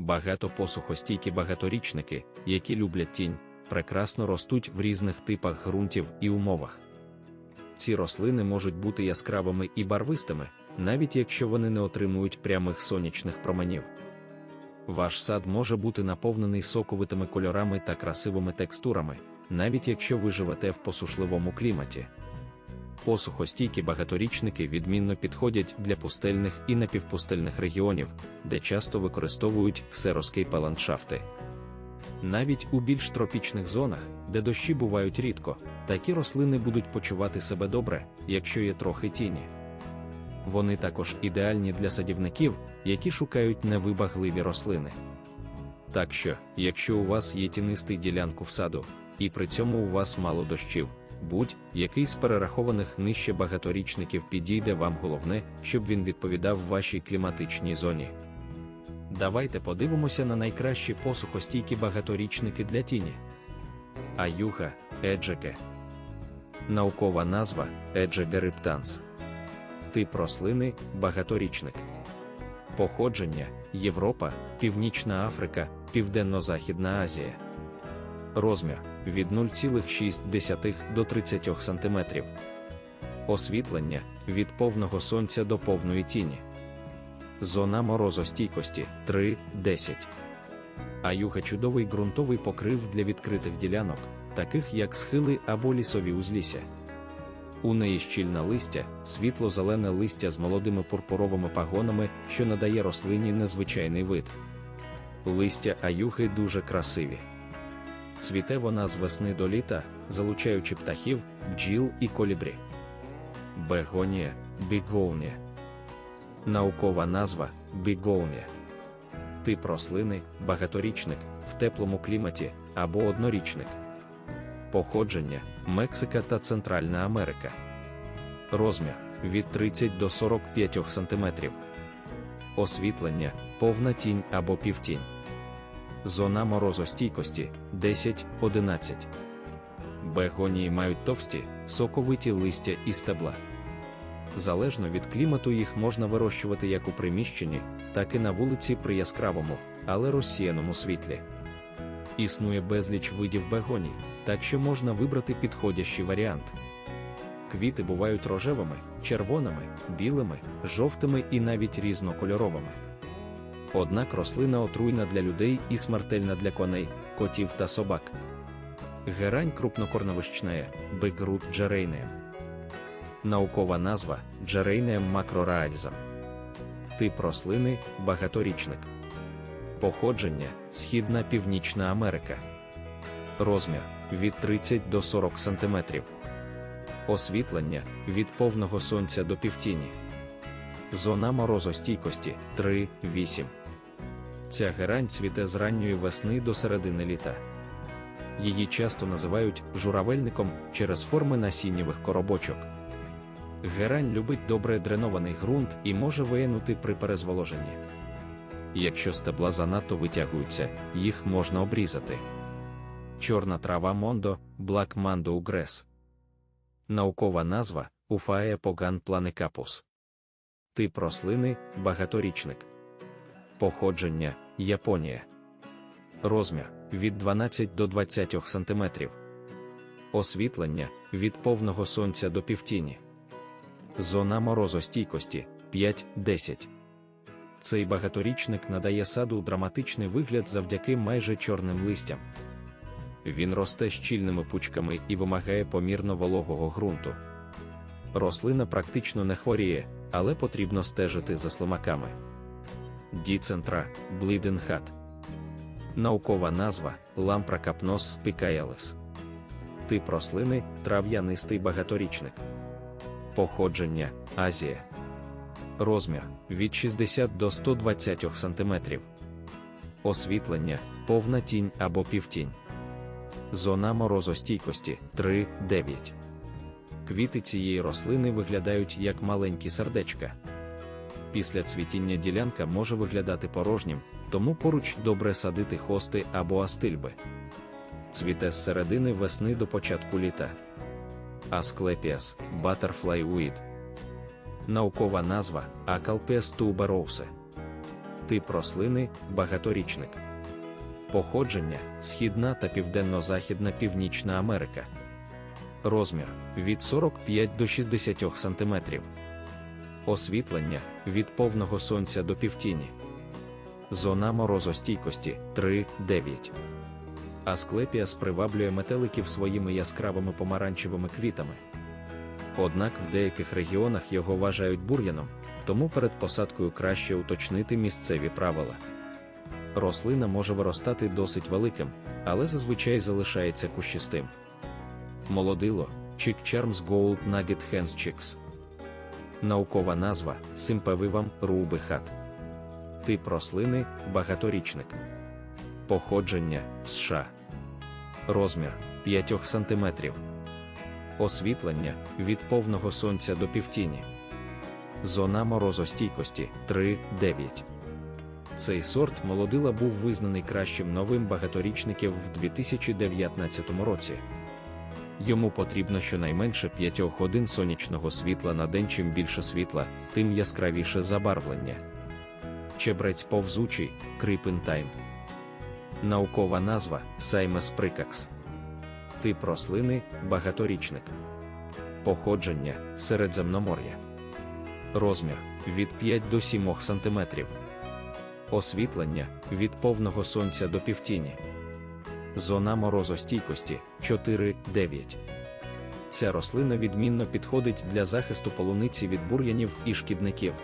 Багатопосухостійкі багаторічники, які люблять тінь, прекрасно ростуть в різних типах ґрунтів і умовах. Ці рослини можуть бути яскравими і барвистими, навіть якщо вони не отримують прямих сонячних променів. Ваш сад може бути наповнений соковитими кольорами та красивими текстурами, навіть якщо ви живете в посушливому кліматі. Посухостійкі багаторічники відмінно підходять для пустельних і напівпустельних регіонів, де часто використовують ксероскейпа ландшафти. Навіть у більш тропічних зонах, де дощі бувають рідко, такі рослини будуть почувати себе добре, якщо є трохи тіні. Вони також ідеальні для садівників, які шукають невибагливі рослини. Так що, якщо у вас є тінистий ділянку в саду, і при цьому у вас мало дощів, будь-який з перерахованих нижче багаторічників підійде вам головне, щоб він відповідав вашій кліматичній зоні. Давайте подивимося на найкращі посухостійкі багаторічники для тіні. Аюга Еджеке. Наукова назва Еджеге риптанс. Тип рослини багаторічник. Походження Європа, Північна Африка, Південно-Західна Азія. Розмір від 0,6 до 30 см. Освітлення від повного сонця до повної тіні. Зона морозостійкості 3-10. Аюга чудовий ґрунтовий покрив для відкритих ділянок, таких як схили або лісові узлісся. У неї щільне листя, світло-зелене листя з молодими пурпуровими пагонами, що надає рослині незвичайний вид. Листя аюги дуже красиві. Цвіте вона з весни до літа, залучаючи птахів, бджіл і колібрі. Бегонія, бігоунія. Наукова назва бігоунія. Тип рослини багаторічник в теплому кліматі або однорічник. Походження Мексика та Центральна Америка. Розмір від 30 до 45 см. Освітлення повна тінь або півтінь. Зона морозостійкості 10-11. Бегонії мають товсті, соковиті листя і стебла. Залежно від клімату їх можна вирощувати як у приміщенні, так і на вулиці при яскравому, але розсіяному світлі. Існує безліч видів бегоній, так що можна вибрати підходящий варіант. Квіти бувають рожевими, червоними, білими, жовтими і навіть різнокольоровими. Однак рослина отруйна для людей і смертельна для коней, котів та собак. Герань крупнокорновищная, бегрут джерейнеєм. Наукова назва джерейнеєм макрораальзам. Тип рослини багаторічник. Походження Східна Північна Америка. Розмір від 30 до 40 см. Освітлення від повного сонця до півтіні. Зона морозостійкості 3-8. Ця герань цвіте з ранньої весни до середини літа. Її часто називають журавельником через форми насіннєвих коробочок. Герань любить добре дренований ґрунт і може виянути при перезволоженні. Якщо стебла занадто витягуються, їх можна обрізати. Чорна трава Мондо, Black Mando Ugress. Наукова назва Уфаe Поган планикапус. Тип рослини багаторічник. Походження Японія. Розмір від 12 до 20 см. Освітлення від повного сонця до півтіні. Зона морозостійкості 5-10. Цей багаторічник надає саду драматичний вигляд завдяки майже чорним листям. Він росте щільними пучками і вимагає помірно вологого ґрунту. Рослина практично не хворіє, але потрібно стежити за слимаками. Діцентра Бліденхат. Наукова назва Лампра капнос спікаялес. Тип рослини трав'янистий багаторічник. Походження Азія. Розмір від 60 до 120 см. Освітлення повна тінь або півтінь. Зона морозостійкості 3-9. Квіти цієї рослини виглядають як маленькі сердечка. Після цвітіння ділянка може виглядати порожнім, тому поруч добре садити хости або астильби. Цвіте з середини весни до початку літа. Асклепіас Butterfly Weed. Наукова назва Акалпес tuberose. Тип рослини багаторічник. Походження Східна та Південно-Західна Північна Америка. Розмір від 45 до 60 см. Освітлення від повного сонця до півтіні. Зона морозостійкості 3-9. Асклепіас приваблює метеликів своїми яскравими помаранчевими квітами. Однак в деяких регіонах його вважають бур'яном, тому перед посадкою краще уточнити місцеві правила. Рослина може виростати досить великим, але зазвичай залишається кущистим. Молодило Chick Charms Gold Nugget Hands Chicks. Наукова назва Симпевивам рубихат. Тип рослини багаторічник. Походження США. Розмір 5 см. Освітлення від повного сонця до півтіні. Зона морозостійкості 3-9. Цей сорт молодила був визнаний кращим новим багаторічників в 2019 році. Йому потрібно щонайменше 5 годин сонячного світла на день. Чим більше світла, тим яскравіше забарвлення. Чебрець повзучий крипентайм. Наукова назва Саймес прикакс. Тип рослини багаторічник. Походження Середземномор'я. Розмір від 5 до 7 см. Освітлення від повного сонця до півтіні. Зона морозостійкості 4-9. Ця рослина відмінно підходить для захисту полуниці від бур'янів і шкідників.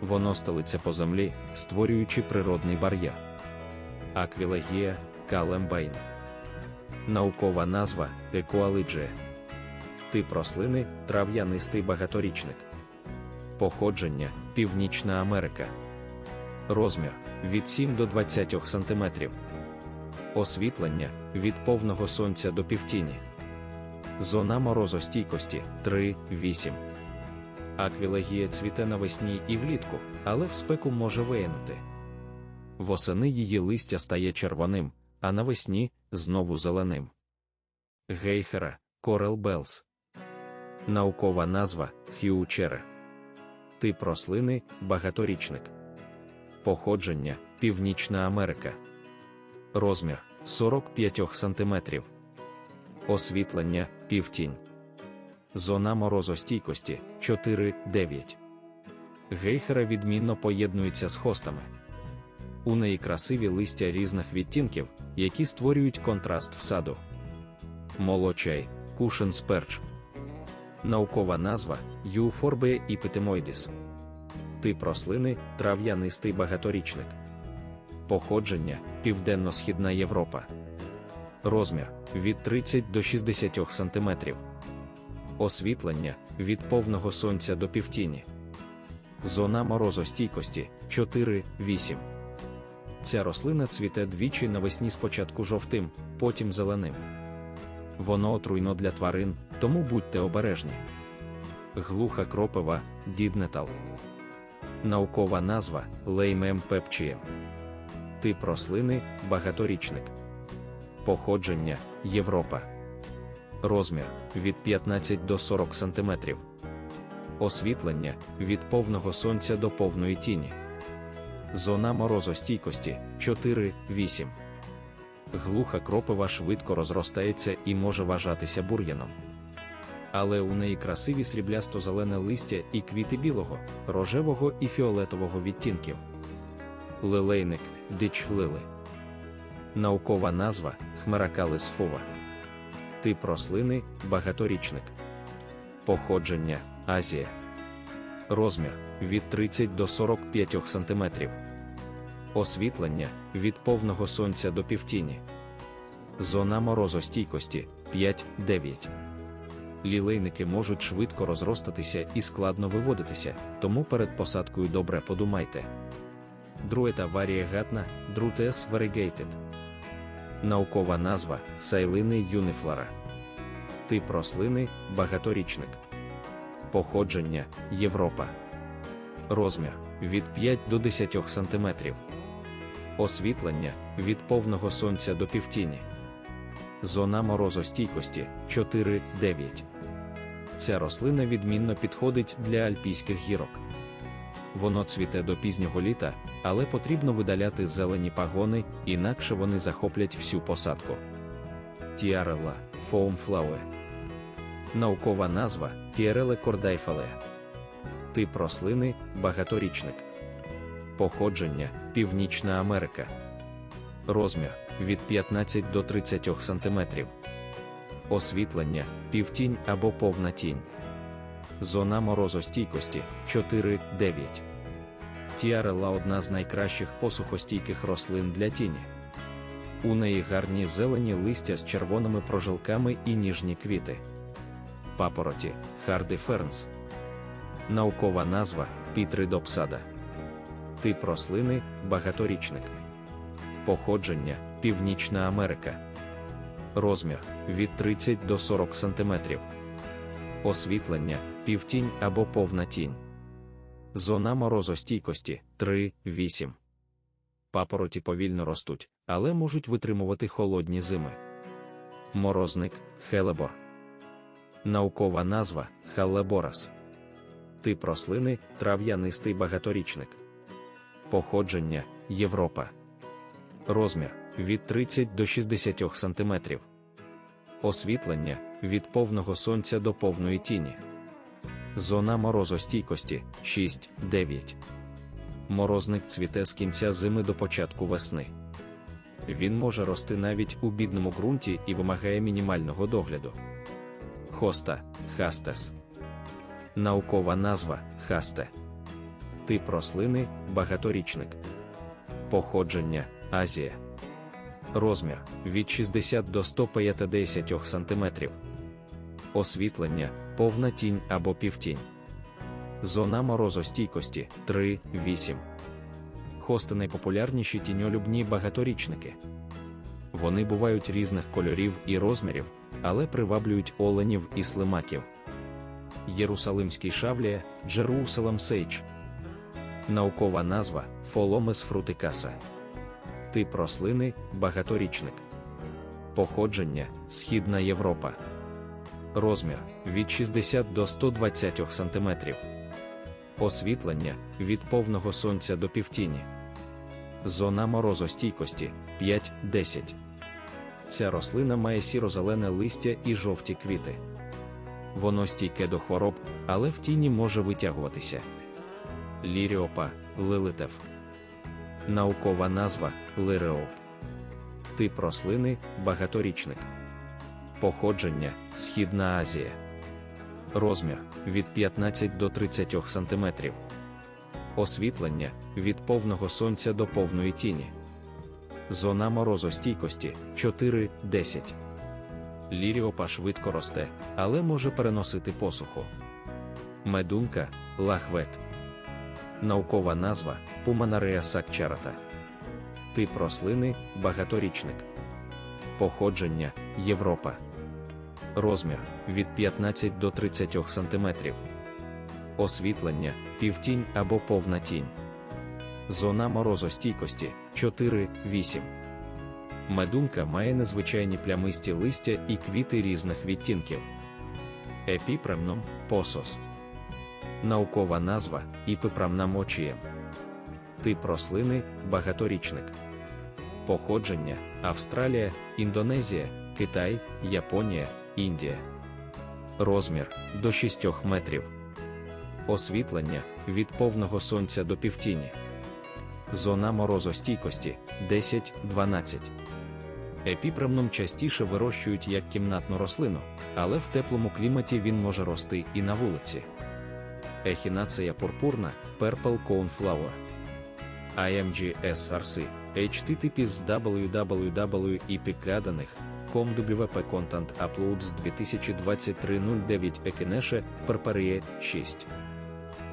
Воно стелиться по землі, створюючи природний бар'єр. Аквілагія калембайн. Наукова назва екуалиджія. Тип рослини трав'янистий багаторічник. Походження Північна Америка. Розмір від 7 до 20 см. Освітлення від повного сонця до півтіні. Зона морозостійкості 3-8. Аквілагія цвіте навесні і влітку, але в спеку може виянути. Восени її листя стає червоним, а навесні знову зеленим. Гейхера Корел Белс. Наукова назва Хіучере. Тип рослини багаторічник. Походження Північна Америка. Розмір 45 см. Освітлення півтінь. Зона морозостійкості 4-9. Гейхера відмінно поєднується з хостами. У неї красиві листя різних відтінків, які створюють контраст в саду. Молочай Кушен сперч. Наукова назва Юфорбея іпетемоїдіс. Тип рослини трав'янистий багаторічник. Походження Південно-Східна Європа. Розмір від 30 до 60 см. Освітлення від повного сонця до півтіні. Зона морозостійкості 4-8. Ця рослина цвіте двічі навесні спочатку жовтим, потім зеленим. Воно отруйно для тварин, тому будьте обережні. Глуха кропива діднетал. Наукова назва леймем пепчієм. Тип рослини багаторічник. Походження Європа. Розмір від 15 до 40 см. Освітлення від повного сонця до повної тіні. Зона морозостійкості 4-8. Глуха кропива швидко розростається і може вважатися бур'яном. Але у неї красиві сріблясто-зелене листя і квіти білого, рожевого і фіолетового відтінків. Лилейник дич лили. Наукова назва Хмеракалис фова. Тип рослини багаторічник. Походження Азія. Розмір від 30 до 45 см. Освітлення від повного сонця до півтіні. Зона морозостійкості 5-9. Лілейники можуть швидко розростатися і складно виводитися, тому перед посадкою добре подумайте. Друета варієгатна Drutes variegated. Наукова назва сайлини юнифлора. Тип рослини багаторічник. Походження Європа. Розмір від 5 до 10 см. Освітлення від повного сонця до півтіні. Зона морозостійкості 4-9. Ця рослина відмінно підходить для альпійських гірок. Воно цвіте до пізнього літа, але потрібно видаляти зелені пагони, інакше вони захоплять всю посадку. Тіарелла Foamflower Наукова назва Тіареле кордайфале. Тип рослини багаторічник. Походження Північна Америка. Розмір від 15 до 30 см. Освітлення півтінь або повна тінь. Зона морозостійкості 4-9. Тіарела одна з найкращих посухостійких рослин для тіні. У неї гарні зелені листя з червоними прожилками і ніжні квіти. Папороті Харди Фернс. Наукова назва Пітридопсада. Тип рослини багаторічник. Походження Північна Америка. Розмір від 30 до 40 см. Освітлення півтінь або повна тінь. Зона морозостійкості 3-8. Папороті повільно ростуть, але можуть витримувати холодні зими. Морозник Хелебор. Наукова назва Халлеборас. Тип рослини трав'янистий багаторічник. Походження Європа. Розмір від 30 до 60 см. Освітлення від повного сонця до повної тіні. Зона морозостійкості 6-9. Морозник цвіте з кінця зими до початку весни. Він може рости навіть у бідному ґрунті і вимагає мінімального догляду. Хоста хастес. Наукова назва хасте. Тип рослини багаторічник. Походження Азія. Розмір від 60 до 150 см. Освітлення повна тінь або півтінь. Зона морозостійкості 3-8. Хости найпопулярніші тіньолюбні багаторічники. Вони бувають різних кольорів і розмірів, але приваблюють оленів і слимаків. Єрусалимський шавлія Джерусалем Сейдж. Наукова назва Фоломес фрутикаса. Тип рослини багаторічник. Походження Східна Європа. Розмір від 60 до 120 см. Освітлення від повного сонця до півтіні. Зона морозостійкості 5-10. Ця рослина має сіро-зелене листя і жовті квіти. Воно стійке до хвороб, але в тіні може витягуватися. Ліріопа лилитев. Наукова назва лиреоп. Тип рослини багаторічник. Походження Східна Азія. Розмір від 15 до 30 см. Освітлення від повного сонця до повної тіні. Зона морозостійкості 4-10. Ліріопа швидко росте, але може переносити посуху. Медунка лагвет. Наукова назва Пуманарея сакчарата. Тип рослини багаторічник. Походження Європа. Розмір від 15 до 30 см. Освітлення півтінь або повна тінь. Зона морозостійкості 4-8. Медунка має незвичайні плямисті листя і квіти різних відтінків. Епіпремном посос. Наукова назва іпипрамнамочієм. Тип рослини багаторічник. Походження Австралія, Індонезія, Китай, Японія, Індія. Розмір до 6 метрів. Освітлення від повного сонця до півтіні. Зона морозостійкості 10-12. Епіпремном частіше вирощують як кімнатну рослину, але в теплому кліматі він може рости і на вулиці. Ехінацея пурпурна Purple Coneflower. IMG SRC HTTP www.epicadaних com.wp Content Uploads 2023 09 Екінеше Перперіє 6